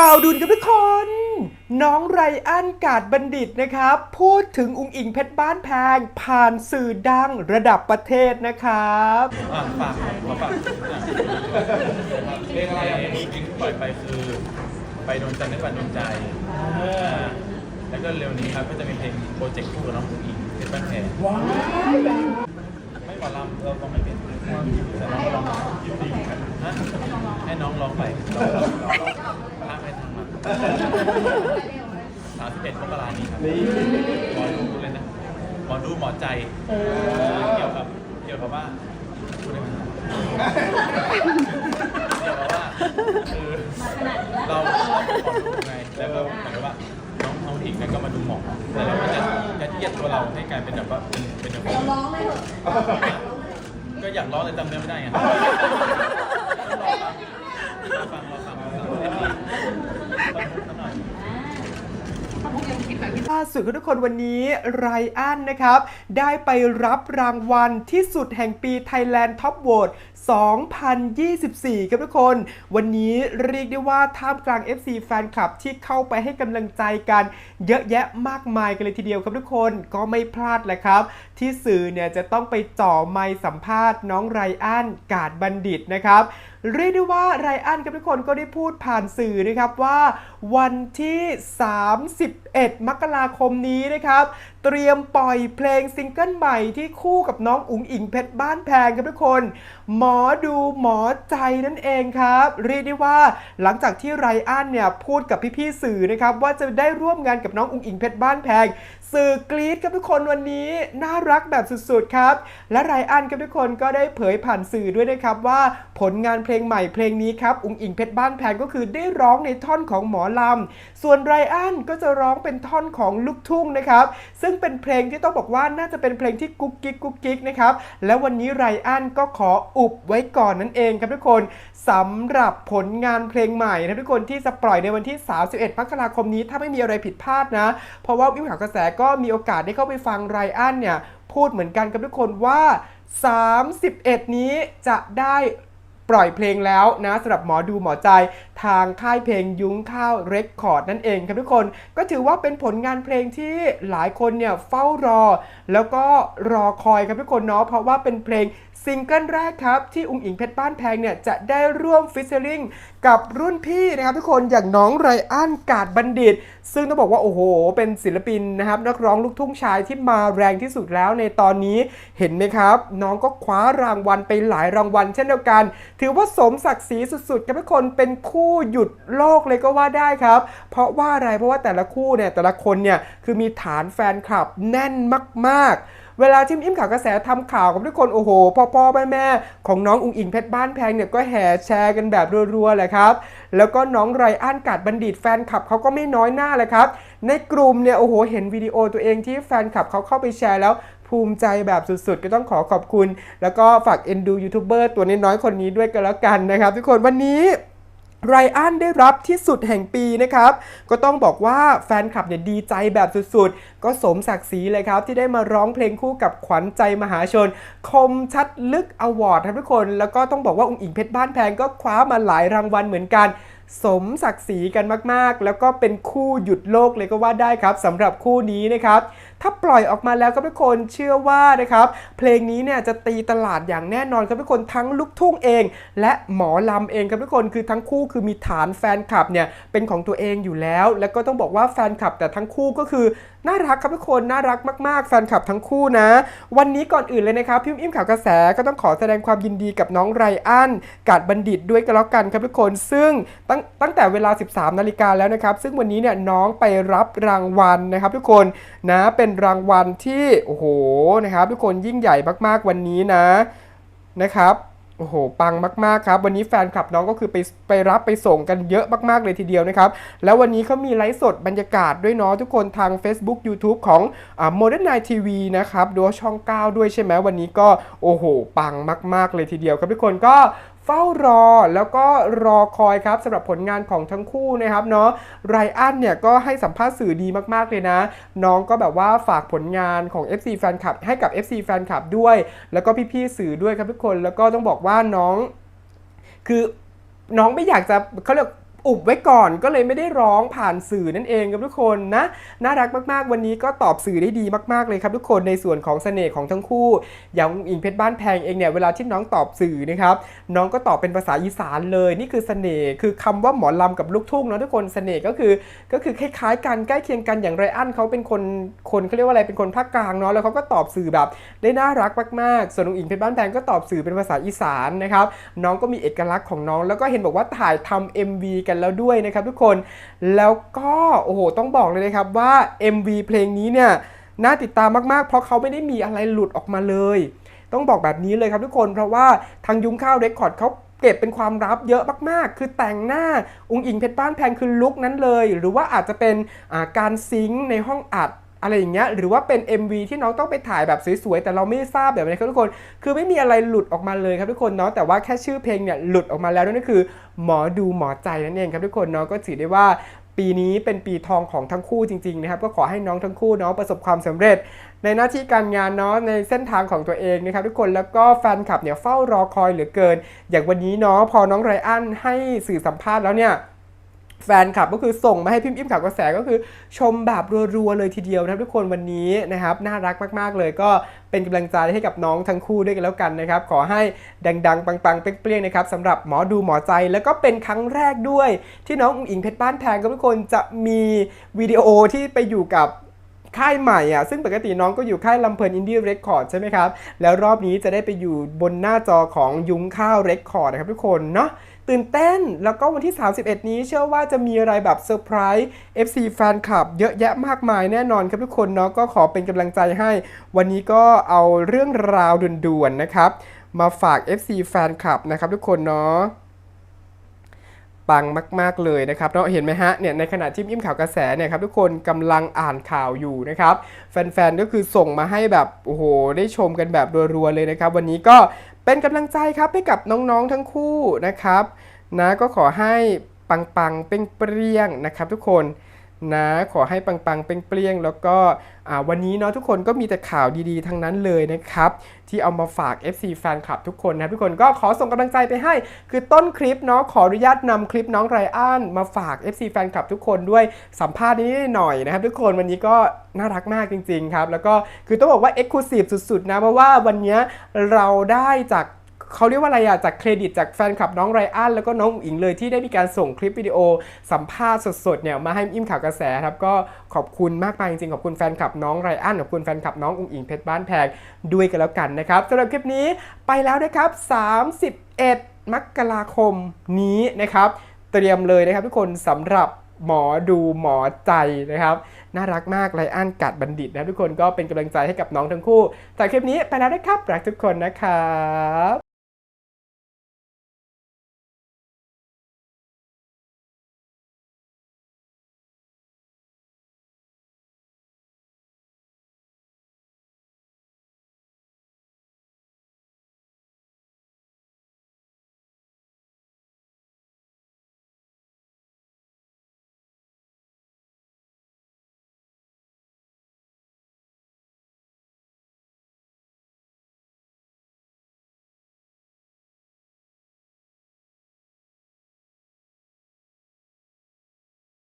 ข่าวดุนกับทุกคน น้องไรอันกาดบัณฑิตนะครับ พูดถึงอุงอิงเพชรบ้านแพง ผ่านสื่อดังระดับประเทศนะครับ อะฝากขอฝากเพลงอะไรมีจริงที่ปล่อยไปคือ ไปโดนใจไม่ฝันโดนใจอ่าแล้วก็เร็วนี้ครับก็จะมีเพลงโปรเจกต์คู่กับน้องผู้หญิงเป็นบ้านแพรไม่หมอลำเราต้องไม่เป็นแต่น้องก็ร้องฮะให้น้องร้องไปพาให้ทำมา สามสิบเอ็ดมกรานี้ครับหมอดูเลยนะหมอดูหมอใจเกี่ยวกับเกี่ยวกับว่าพูดได้ไหมเกี่ยวกับว่าคือเราเราเป็นหมอดูไงแล้วก็เหมือนกับว่าน้องน้องถิงเนี่ยก็มาดูหมอแต่เราก็จะจะเทียบตัวเราให้กลายเป็นแบบว่าเป็นเป็นแบบร้องเลยก็อยากร้องแต่จำเนื้อไม่ได้ไงรอฟังรอฟังรอฟังรอฟังต้องต้องหน่อย ล่าสุดครับทุกคนวันนี้ไรอันนะครับ ได้ไปรับรางวัลที่สุดแห่งปี Thailand Top Vote 2024 ครับทุกคน วันนี้เรียกได้ว่าท่ามกลาง FC แฟนคลับที่เข้าไปให้กำลังใจกัน เยอะแยะมากมายกันเลยทีเดียวครับทุกคนก็ไม่พลาดแหละครับ ที่สื่อเนี่ยจะต้องไปจ่อไมค์สัมภาษณ์น้องไรอันกาดบัณฑิตนะครับเรียกได้ว่าไรอันกับทุกคนก็ได้พูดผ่านสื่อนะครับว่าวันที่ 31 มกราคมนี้นะครับ เตรียมปล่อยเพลงซิงเกิลใหม่ที่คู่กับน้องอุ๋งอิงเพชรบ้านแพงครับทุกคน หมอดูหมอใจนั่นเองครับ เรียกได้ว่าหลังจากที่ไรอันเนี่ยพูดกับพี่ๆสื่อนะครับว่าจะได้ร่วมงานกับน้องอุ๋งอิงเพชรบ้านแพง สื่อกรีดครับทุกคนวันนี้น่ารักแบบสุดๆครับ และไรอันครับทุกคนก็ได้เผยผ่านสื่อด้วยนะครับว่าผลงานเพลงใหม่เพลงนี้ครับอุ๋งอิงเพชรบ้านแพงก็คือได้ร้องในท่อนของหมอลำ ส่วนไรอันก็จะร้องเป็นท่อนของลูกทุ่งนะครับ ซึ่งเป็นเพลงที่ต้องบอกว่าน่าจะเป็นเพลงที่กุ๊กกิ๊กกุ๊กกิ๊กนะครับและวันนี้ไรอันก็ขออุบไว้ก่อนนั่นเองครับทุกคนสำหรับผลงานเพลงใหม่นะทุกคนที่จะปล่อยในวันที่ 31มกราคมนี้ถ้าไม่มีอะไรผิดพลาดนะ เพราะว่าวิวข่าวกระแสก็มีโอกาสได้เข้าไปฟังไรอันเนี่ยพูดเหมือนกันกับทุกคนว่า 31 นี้จะได้ปล่อยเพลงแล้วนะสำหรับหมอดูหมอใจทางค่ายเพลงยุ้งข้าวเรคคอร์ดนั่นเองครับทุกคนก็ถือว่าเป็นผลงานเพลงที่หลายคนเนี่ยเฝ้ารอ แล้วก็รอคอยครับทุกคนเนาะเพราะว่าเป็นเพลง ซิงเกิลแรกครับที่อุ้งอิงเพชรบ้านแพงเนี่ยจะได้ร่วมฟิชเชอริงกับรุ่นพี่นะครับทุกคนอย่างน้องไรอันกาดบัณฑิต ซึ่งต้องบอกว่าโอ้โห เป็นศิลปินนะครับนักร้องลูกทุ่งชายที่มาแรงที่สุดแล้วในตอนนี้เห็นไหมครับ น้องก็คว้ารางวัลไปหลายรางวัล เช่นเดียวกัน ถือว่าสมศักดิ์ศรีสุดๆกับทุกคนเป็นคู่หยุดโลกเลยก็ว่าได้ครับ เพราะว่าอะไรเพราะว่าแต่ละคู่เนี่ยแต่ละคนเนี่ยคือมีฐานแฟนคลับแน่นมากๆ เวลาที่อิ่มข่าวกระแสทำข่าวกับทุกคนโอ้โหพ่อพ่อแม่แม่ของน้องอุงอิงเพชรบ้านแพงเนี่ยก็แห่แชร์กันแบบรัวๆแหละครับแล้วก็น้องไรอันกาดบัณฑิตแฟนคลับเขาก็ไม่น้อยหน้าเลยครับในกลุ่มเนี่ยโอ้โหเห็นวิดีโอตัวเองที่แฟนคลับเขาเข้าไปแชร์แล้วภูมิใจแบบสุดๆ ก็ต้องขอขอบคุณ แล้วก็ฝากเอ็นดูยูทูบเบอร์ตัวน้อยๆคนนี้ด้วยกันแล้วกันนะครับ ทุกคนวันนี้ ไรอันได้รับที่สุดแห่งปีนะครับ ก็ต้องบอกว่าแฟนคลับเนี่ยดีใจแบบสุดๆ ก็สมศักดิ์ศรีเลยครับ ที่ได้มาร้องเพลงคู่กับขวัญใจมหาชน คมชัดลึกอวอร์ดครับทุกคน แล้วก็ต้องบอกว่าองค์อิงเพชรบ้านแพงก็คว้ามาหลายรางวัลเหมือนกัน สมศักดิ์ศรีกันมากๆ แล้วก็เป็นคู่หยุดโลกเลยก็ว่าได้ครับสำหรับคู่นี้นะครับ ถ้าปล่อยออกมาแล้วครับทุกคนเชื่อว่านะครับเพลงนี้เนี่ยจะตีตลาดอย่างแน่นอนครับทุกคนทั้งลูกทุ่งเอง และหมอลำเองครับทุกคนคือทั้งคู่คือมีฐานแฟนคลับเนี่ยเป็นของตัวเองอยู่แล้ว แล้วก็ต้องบอกว่าแฟนคลับแต่ทั้งคู่ก็คือน่ารักครับทุกคนน่ารักมากๆ แฟนคลับทั้งคู่นะ วันนี้ก่อนอื่นเลยนะครับพิมพ์อิ่มข่าวกระแสก็ต้องขอแสดงความยินดีกับน้องไรอันกาดบัณฑิตด้วยกันแล้วกันครับทุกคนซึ่งตั้งตั้งแต่เวลา 13นาฬิกาแล้วนะครับ ซึ่งวันนี้เนี่ยน้องไปรับรางวัลนะครับทุกคนนะเป็นรางวัลที่โอ้โหนะครับ ทุกคนยิ่งใหญ่มากๆวันนี้นะนะครับโอ้โหปังมากๆครับ วันนี้แฟนคลับน้องก็คือไปไปรับไปส่งกันเยอะมากๆเลยทีเดียวนะครับ แล้ววันนี้เขามีไลฟ์สดบรรยากาศด้วยเนาะทุกคนทาง Facebook YouTube ของอ่า Modern Night TV นะครับดูว่าช่อง 9 ด้วยใช่ไหมวันนี้ก็โอ้โห ปังมาก ๆเลยทีเดียวครับทุกคนก็ ฝ้ารอแล้วก็รอคอยครับสำหรับผลงานของทั้งคู่นะครับเนาะไรอันเนี่ยก็ให้สัมภาษณ์สื่อดีมากๆเลยนะ น้องก็แบบว่าฝากผลงานของ FC แฟนคลับให้กับ FC แฟนคลับด้วย แล้วก็พี่ๆสื่อด้วยครับทุกคนแล้วก็ต้องบอกว่าน้อง คือน้องไม่อยากจะเขาเรียก อุบไว้ก่อนก็เลยไม่ได้ร้องผ่านสื่อนั่นเองครับทุกคนนะน่ารักมากๆ วันนี้ก็ตอบสื่อได้ดีมากๆเลยครับทุกคนในส่วนของเสน่ห์ของทั้งคู่ อย่างอิงเพชรบ้านแพงเองเนี่ยเวลาที่น้องตอบสื่อนะครับน้องก็ตอบเป็นภาษาอีสานเลย นี่คือเสน่ห์คือคำว่าหมอลำกับลูกทุ่งเนาะทุกคนเสน่ห์ก็คือก็คือคล้ายๆกันใกล้เคียงกันอย่างไรอันเขาเป็นคนคนเขาเรียกว่าอะไรเป็นคนภาคกลางเนาะแล้วเขาก็ตอบสื่อแบบได้น่ารักมากๆ ส่วนอิงเพชรบ้านแพงก็ตอบสื่อเป็นภาษาอีสานนะครับน้องก็มีเอกลักษณ์ของน้องแล้วก็เห็นบอกว่าถ่ายทำ MV กันแล้วด้วยนะครับทุกคน แล้วก็โอ้โหต้องบอกเลยนะครับว่า MV เพลงนี้เนี่ยน่าติดตามมากๆ เพราะเขาไม่ได้มีอะไรหลุดออกมาเลย ต้องบอกแบบนี้เลยครับทุกคน เพราะว่าทางยุ้งข้าวเรคคอร์ดเขาเก็บเป็นความลับเยอะมากๆ คือแต่งหน้า องค์อิงเพชรบ้านแพงคือลุคนั้นเลย หรือว่าอาจจะเป็นาการซิงค์ในห้องอัด อะไรอย่างเงี้ยหรือว่าเป็น MV ที่น้องต้องไปถ่ายแบบสวยๆแต่เราไม่ทราบแบบนี้ครับทุกคน คือไม่มีอะไรหลุดออกมาเลยครับทุกคนเนาะแต่ว่าแค่ชื่อเพลงเนี่ยหลุดออกมาแล้วนั่นก็คือหมอดูหมอใจนั่นเองครับทุกคนเนาะก็ถือได้ว่าปีนี้เป็นปีทองของทั้งคู่จริงๆนะครับก็ขอให้น้องทั้งคู่เนาะประสบความสำเร็จ ในหน้าที่การงานเนาะในเส้นทางของตัวเองนะครับทุกคนแล้วก็แฟนคลับเนี่ยเฝ้ารอคอยเหลือเกิน อย่างวันนี้เนาะพอน้องไรอันให้สื่อสัมภาษณ์แล้วเนี่ย แฟนคลับก็คือส่งมาให้พิมพ์อิมข่าวกระแสก็คือชมแบบรัวๆเลยทีเดียวนะครับทุกคนวันนี้นะครับน่ารักมากๆเลยก็เป็นกำลังใจให้กับน้องทั้งคู่ด้วยกันแล้วกันนะครับ ขอให้ดังๆ ปังๆ เปรี้ยงๆนะครับสำหรับหมอดูหมอใจแล้วก็เป็นครั้งแรกด้วย ที่น้องอุ๋งอิงเพชรบ้านแพงกับทุกคนจะมีวิดีโอที่ไปอยู่กับค่ายใหม่อะซึ่งปกติน้องก็อยู่ค่ายลำเพลินอินดี้เรคคอร์ดใช่ไหมครับ แล้วรอบนี้จะได้ไปอยู่บนหน้าจอของยุ้งข้าวเรคคอร์ดนะครับทุกคนเนาะ ตื่นเต้น แล้วก็วันที่ 31 นี้เชื่อว่าจะมีอะไรแบบเซอร์ไพรส์ FC แฟนคลับเยอะแยะมากมายแน่นอนครับทุกคนเนาะก็ขอเป็นกำลังใจให้ วันนี้ก็เอาเรื่องราวด่วนๆนะครับ มาฝาก FC แฟนคลับนะครับทุกคนเนาะปังมาก ๆ เลยนะครับเนาะเห็นไหมฮะเนี่ยในขณะที่อิมข่าวกระแสเนี่ยครับทุกคนกำลังอ่านข่าวอยู่นะครับ แฟน ๆ ก็คือส่งมาให้แบบ โอ้โห ได้ชมกันแบบรัว ๆ เลยนะครับ วันนี้ก็ เป็นกำลังใจครับให้กับน้องๆทั้งคู่นะครับนะก็ขอให้ปังๆเปรี้ยงๆนะครับทุกคน นะขอให้ปังๆเปรี้ยงๆแล้วก็วันนี้เนาะทุกคนก็มีแต่ข่าวดีๆ ทั้งนั้นเลยนะครับ ที่เอามาฝาก FC แฟนคลับทุกคนนะทุกคนก็ขอส่งกำลังใจไปให้ คือต้นคลิปเนาะขออนุญาตนำคลิปน้องไรอันมาฝาก FC แฟนคลับทุกคนด้วยสัมภาษณ์นี้หน่อยนะครับ ทุกคนวันนี้ก็น่ารักมากจริงๆครับ แล้วก็คือต้องบอกว่า Exclusive สุดๆนะเพราะว่าวันนี้เราได้จาก เขาเรียกว่าอะไรอะจากเครดิตจากแฟนคลับน้องไรอันแล้วก็น้องอุ๋งอิงเลยที่ได้มีการส่งคลิปวิดีโอสัมภาษณ์สดๆเนี่ยมาให้อิ่มข่าวกระแสครับก็ขอบคุณมากมายจริงๆขอบคุณแฟนคลับน้องไรอันขอบคุณแฟนคลับน้องอุ๋งอิงเพชรบ้านแพงด้วยกันแล้วกันนะครับสำหรับคลิปนี้ไปแล้วนะครับ 31 มกราคมนี้นะครับ เตรียมเลยนะครับทุกคนสำหรับหมอดูหมอใจนะครับ น่ารักมากไรอันกัดบัณฑิตนะทุกคนก็เป็นกำลังใจให้กับน้องทั้งคู่จากคลิปนี้ไปแล้วนะครับรักทุกคนนะครับ